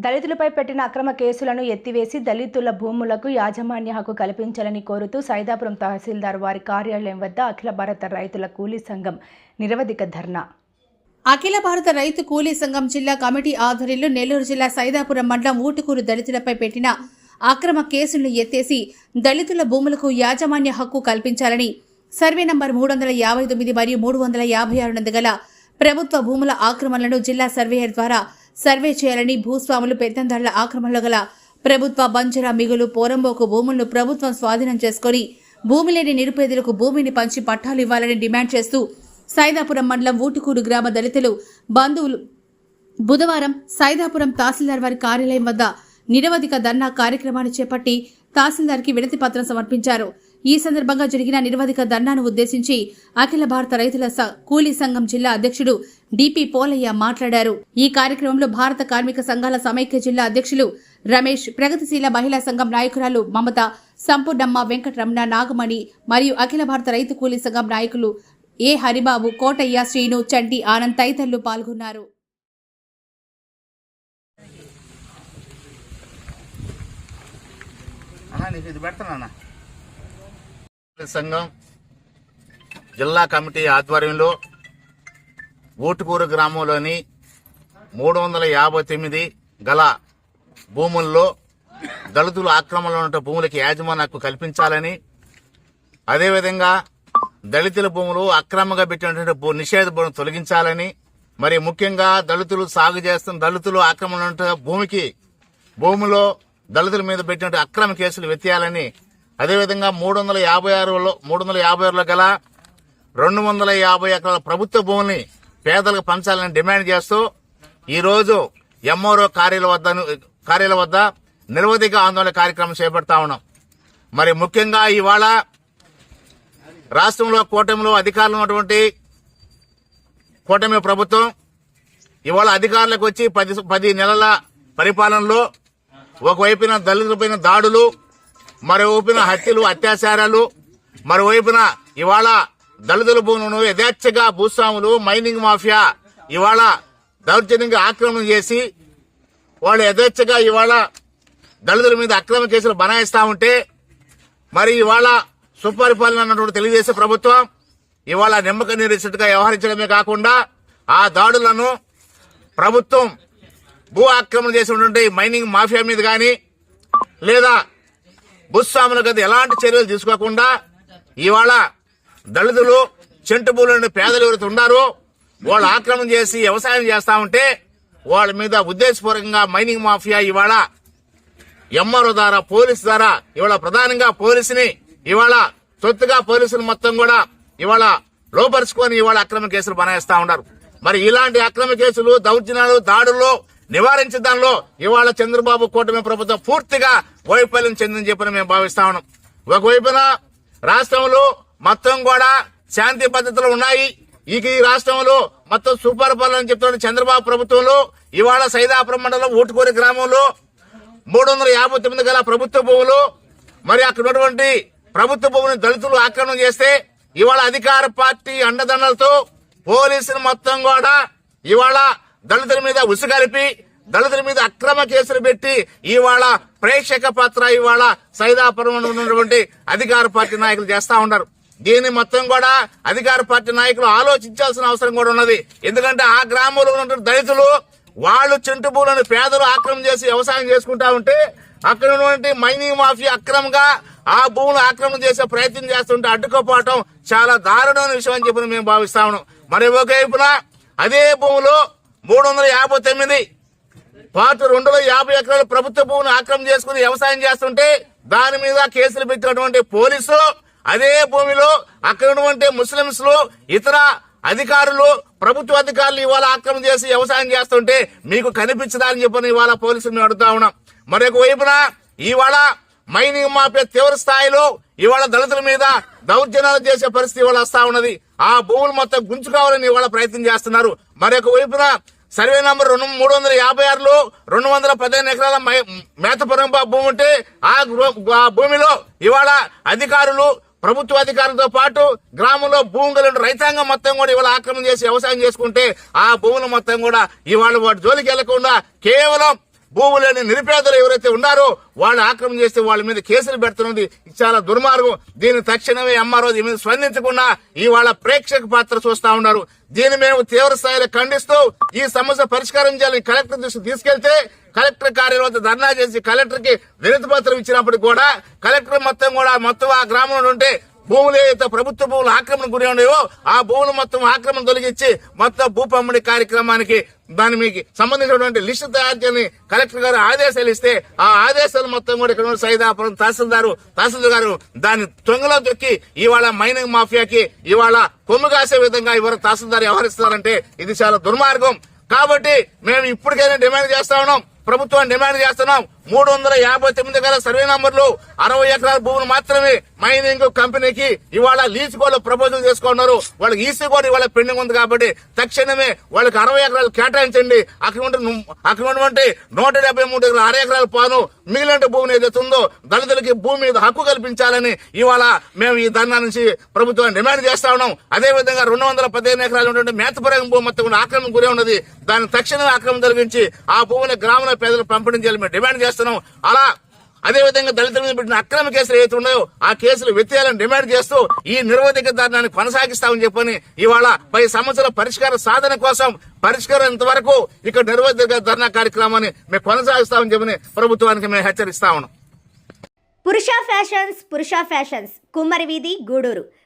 దళితులపై పెట్టిన అక్రమ కేసులను ఎత్తివేసి దళితుల భూములకు యాజమాన్య హక్కు కల్పించాలని కోరుతూ సైదాపురం తహసీల్దార్ వారి కార్యాలయం వద్ద అఖిల భారత రైతుల కూలీ సంఘం నిరవధిక ధర్నా. అఖిల భారత రైతు కూలీ సంఘం జిల్లా కమిటీ ఆధ్వర్యంలో నెల్లూరు జిల్లా సైదాపురం మండలం ఊటుకూరు దళితులపై పెట్టిన అక్రమ కేసులను ఎత్తేసి దళితుల భూములకు యాజమాన్య హక్కు కల్పించాలని సర్వే నంబర్ మూడు వందల యాభై తొమ్మిది మరియు మూడు వందల యాభై ఆరు నందు గల ప్రభుత్వ భూముల ఆక్రమణలను జిల్లా సర్వేయర్ ద్వారా సర్వే చేయాలని భూస్వాములు పెత్తందారుల ఆక్రమణలో గల ప్రభుత్వ బంజరా మిగులు పోరంబోకు భూములను ప్రభుత్వం స్వాధీనం చేసుకొని భూమి లేని నిరుపేదలకు భూమిని పంచి పట్టాలు ఇవ్వాలని డిమాండ్ చేస్తూ సైదాపురం మండలం ఊటుకూరు గ్రామ దళితులు బంధువులు బుధవారం సైదాపురం తహసీల్దార్ వారి కార్యాలయం వద్ద నిరవధిక ధర్నా కార్యక్రమాన్ని చేపట్టి తహసీల్దార్కి వినతి పత్రం సమర్పించారు. ఈ సందర్భంగా జరిగిన నిరవధిక ధర్నాను ఉద్దేశించి అఖిల భారత రైతుల స- కూలీ సంఘం జిల్లా అధ్యక్షుడు డిపి పోలయ్య మాట్లాడారు. ఈ కార్యక్రమంలో భారత కార్మిక సంఘాల సమైక్య జిల్లా అధ్యక్షులు రమేష్ ప్రగతిశీల మహిళా సంఘం నాయకురాలు మమత సంపూర్ణమ్మ వెంకటరమణ నాగమణి మరియు అఖిల భారత రైతు కూలీ సంఘం నాయకులు ఏ హరిబాబు కోటయ్య శ్రీను చంటి ఆనంద్ తదితరులు పాల్గొన్నారు. ఇది పెడతానన్నా సంఘం జిల్లా కమిటీ ఆధ్వర్యంలో ఊటుకూరు గ్రామంలోని మూడు వందల యాభై తొమ్మిది గల భూముల్లో దళితులు ఆక్రమణలో ఉన్న భూములకి యాజమాన్య హక్కు కల్పించాలని అదేవిధంగా దళితుల భూములు అక్రమంగా పెట్టినటువంటి భూ నిషేధ భూములు తొలగించాలని మరి ముఖ్యంగా దళితులు సాగు చేస్తున్న దళితులు ఆక్రమణ భూమికి భూమిలో దళితుల మీద పెట్టినటువంటి అక్రమ కేసులు వెతేయాలని అదేవిధంగా మూడు వందల యాభై ఆరులో మూడు వందల యాభై ఆరులో గల రెండు వందల యాభై ఎకరాల ప్రభుత్వ భూమిని పేదలకు పంచాలని డిమాండ్ చేస్తూ ఈరోజు ఎంఆర్ఓ కార్యాలయం వద్ద కార్యాలయం వద్ద నిరవధిక ఆందోళన కార్యక్రమం చేపడతా ఉన్నాం. మరి ముఖ్యంగా ఇవాళ రాష్ట్రంలో కూటమిలో అధికారులు ఉన్నటువంటి కూటమి ప్రభుత్వం ఇవాళ అధికారులకు వచ్చి పది పది నెలల పరిపాలనలో ఒకవైపున దళితులపైన దాడులు మరోవైపున హత్యలు అత్యాచారాలు మరోవైపున ఇవాళ దళితుల భూములను యథేచ్ఛగా భూస్వాములు మైనింగ్ మాఫియా ఇవాళ దౌర్జన్యంగా ఆక్రమణ చేసి వాళ్ళు యథేచ్ఛగా ఇవాళ దళితుల మీద అక్రమ కేసులు బనాయిస్తా ఉంటే మరి ఇవాళ సుపరిపాలన అన్నటువంటి తెలుగుదేశం ప్రభుత్వం ఇవాళ నిమ్మక నీరెసిట్టుగా వ్యవహరించడమే కాకుండా ఆ దాడులను ప్రభుత్వం భూ ఆక్రమణ చేసినటువంటి మైనింగ్ మాఫియా మీద కానీ లేదా భూస్వాముల గది ఎలాంటి చర్యలు తీసుకోకుండా ఇవాళ దళితులు చెంటు భూములను పేదలు ఎవరైతే ఉన్నారో వాళ్ళు ఆక్రమణ చేసి వ్యవసాయం చేస్తా ఉంటే వాళ్ళ మీద ఉద్దేశపూర్వకంగా మైనింగ్ మాఫియా ఇవాళ ఎంఆర్ఓ ద్వారా పోలీసు ద్వారా ఇవాళ ప్రధానంగా పోలీసుని ఇవాళ సొత్తుగా పోలీసులు మొత్తం కూడా ఇవాళ లోపరుచుకొని ఇవాళ అక్రమ కేసులు బనాయిస్తా ఉన్నారు. మరి ఇలాంటి అక్రమ కేసులు దౌర్జన్యాలు దాడుల్లో నివారించడంలో ఇవాళ చంద్రబాబు కూటమి ప్రభుత్వం పూర్తిగా వైఫల్యం చెందని చెప్పని మేము భావిస్తా ఉన్నాం. ఒకవైపున రాష్ట్రంలో మొత్తం కూడా శాంతి పద్ధతులు ఉన్నాయి. ఇక ఈ రాష్ట్రంలో మొత్తం సూపర్ పాలన చెప్తున్న చంద్రబాబు ప్రభుత్వంలో ఇవాళ సైదాపురం మండలం ఊటుకూరి గ్రామంలో మూడు వందల యాభై తొమ్మిది గల ప్రభుత్వ భూములు మరి అక్కడ ఉన్నటువంటి ప్రభుత్వ భూమిని దళితులు ఆక్రమణ చేస్తే ఇవాళ అధికార పార్టీ అండదండలతో పోలీసులు మొత్తం కూడా ఇవాళ దళితుల మీద ఉసుగలిపి దళితుల మీద అక్రమ కేసులు పెట్టి ఇవాళ ప్రేక్షక పాత్ర ఇవాళ సైదాపురం ఉన్నటువంటి అధికార పార్టీ నాయకులు చేస్తా ఉన్నారు. దీన్ని మొత్తం కూడా అధికార పార్టీ నాయకులు ఆలోచించాల్సిన అవసరం కూడా ఉన్నది. ఎందుకంటే ఆ గ్రామంలో ఉన్నటువంటి దళితులు వాళ్ళు చెంటు భూములను పేదలు ఆక్రమం చేసి వ్యవసాయం చేసుకుంటా ఉంటే అక్కడ ఉన్నటువంటి మైనింగ్ మాఫియా అక్రమంగా ఆ భూములు ఆక్రమణ చేసే ప్రయత్నం చేస్తుంటే అడ్డుకోపోవటం చాలా దారుణమైన విషయం అని చెప్పి మేము భావిస్తా ఉన్నాం. మరి ఒకవైపున అదే భూములు మూడు వందల యాభై తొమ్మిది. పార్ట్ రెండులో యాభై ఎకరాలు ప్రభుత్వ భూమిని ఆక్రమణ చేసుకుని వ్యవసాయం చేస్తుంటే దాని మీద కేసులు పెట్టినటువంటి పోలీసు అదే భూమిలో అక్కడ ఉన్నటువంటి ముస్లింస్ ఇతర అధికారులు ప్రభుత్వ అధికారులు ఇవాళ ఆక్రమణ చేసి వ్యవసాయం చేస్తుంటే మీకు కనిపించదా అని చెప్పని ఇవాళ పోలీసులు అడుగుతా ఉన్నాం. మరొక వైపున ఇవాళ మైనింగ్ మాఫియా తీవ్ర స్థాయిలో ఇవాళ దళితుల మీద దౌర్జన్యాలు చేసే పరిస్థితి ఇవాళ వస్తా ఉన్నది. ఆ భూములు మొత్తం గుంజుకోవాలని ఇవాళ ప్రయత్నం చేస్తున్నారు. మరొక వైపున సర్వే నంబర్ రెండు మూడు వందల యాభై ఆరులో రెండు వందల పదిహేను ఎకరాల మేతపురం భూమి ఉంటే ఆ ఆ భూమిలో ఇవాళ అధికారులు ప్రభుత్వ అధికారులతో పాటు గ్రామంలో భూమి కలిగిన రైతాంగం మొత్తం కూడా ఇవాళ ఆక్రమణ చేసి వ్యవసాయం చేసుకుంటే ఆ భూములు మొత్తం కూడా ఇవాళ వాటి జోలికి వెళ్ళకుండా కేవలం భూములని నిరుపేదలు ఎవరైతే ఉన్నారో వాళ్ళు ఆక్రమణ చేస్తే వాళ్ళ మీద కేసులు పెడుతున్నది చాలా దుర్మార్గం. దీన్ని తక్షణమే ఎంఆర్ఓ దీని మీద స్పందించకుండా ఇవాళ ప్రేక్షక పాత్ర చూస్తా ఉన్నారు. దీన్ని మేము తీవ్ర స్థాయిలో ఖండిస్తూ ఈ సమస్య పరిష్కారం చేయాలని కలెక్టర్ దృష్టికి తీసుకెళ్తే కలెక్టర్ కార్యాలయం ధర్నా చేసి కలెక్టర్కి వినతి పత్రం ఇచ్చినప్పటికి కూడా కలెక్టర్ మొత్తం కూడా మొత్తం ఆ గ్రామంలో ఉంటే భూములు ఏదైతే ప్రభుత్వ భూములు ఆక్రమణ గురి ఉన్నాయో ఆ భూములు మొత్తం ఆక్రమణ తొలగించి మొత్తం భూ పంపిణీ కార్యక్రమానికి దాని మీకు సంబంధించినటువంటి లిస్టు తయారు చేయని కలెక్టర్ గారు ఆదేశాలు ఇస్తే ఆ ఆదేశాలు మొత్తం కూడా ఇక్కడ సైదాపురం తహసీల్దారు తహసీల్దార్ గారు దాన్ని తొంగలో తొక్కి ఇవాళ మైనింగ్ మాఫియాకి ఇవాళ కొమ్ము కాసే విధంగా ఇవాళ తహసీల్దార్ వ్యవహరిస్తున్నారంటే ఇది చాలా దుర్మార్గం. కాబట్టి మేము ఇప్పటికైనా డిమాండ్ చేస్తా ఉన్నాం. ప్రభుత్వాన్ని డిమాండ్ చేస్తున్నాం. మూడు వందల యాభై తొమ్మిది గల సర్వే నంబర్లు అరవై ఎకరాల భూములు మాత్రమే మైనింగ్ కంపెనీకి ఇవాళ లీజ్ కూడా ప్రపోజల్ చేసుకున్నారు వాళ్ళకి ఈసీ కూడా ఇవాళ పెండింగ్ ఉంది కాబట్టి తక్షణమే వాళ్ళకి అరవై ఎకరాలు కేటాయించండి. అక్కడ ఉంటే అక్కడ ఉన్నటువంటి నూట డెబ్బై మూడు ఎకరాలు అర ఎకరాలు పాను మిగిలిన భూమిని ఏదైతే ఉందో దళితులకి భూమి మీద హక్కు కల్పించాలని ఇవాళ మేము ఈ ధర్నా నుంచి ప్రభుత్వాన్ని డిమాండ్ చేస్తా ఉన్నాం. అదే విధంగా రెండు వందల పదిహేను ఎకరాలు ఉన్నటువంటి మేతపురం భూమి మొత్తం కూడా ఆక్రమణ గురి ఉన్నది. దాన్ని తక్షణమే ఆక్రమణ తొలగించి ఆ భూమిని గ్రామంలో పేదలకు పంపిణీ చేయాలని మేము డిమాండ్ చేస్తున్నాం. అలా అదే విధంగా దళితుల మీద పెట్టిన అక్రమ కేసులు ఏవైతే ఉన్నాయో ఆ కేసులు వెత్తేయాలని డిమాండ్ చేస్తూ ఈ నిరవధిక ధర్నాన్ని కొనసాగిస్తామని చెప్పని ఇవాళ పై సమస్యల పరిష్కార సాధన కోసం పరిష్కారం ఇంతవరకు ఇక్కడ నిరవధిక ధర్నా కార్యక్రమాన్ని మేము కొనసాగిస్తామని చెప్పని ప్రభుత్వానికి మేము హెచ్చరిస్తా ఉన్నాం. పురుష ఫ్యాషన్స్ పురుష ఫ్యాషన్స్. కుమ్మరి వీధి గూడూరు.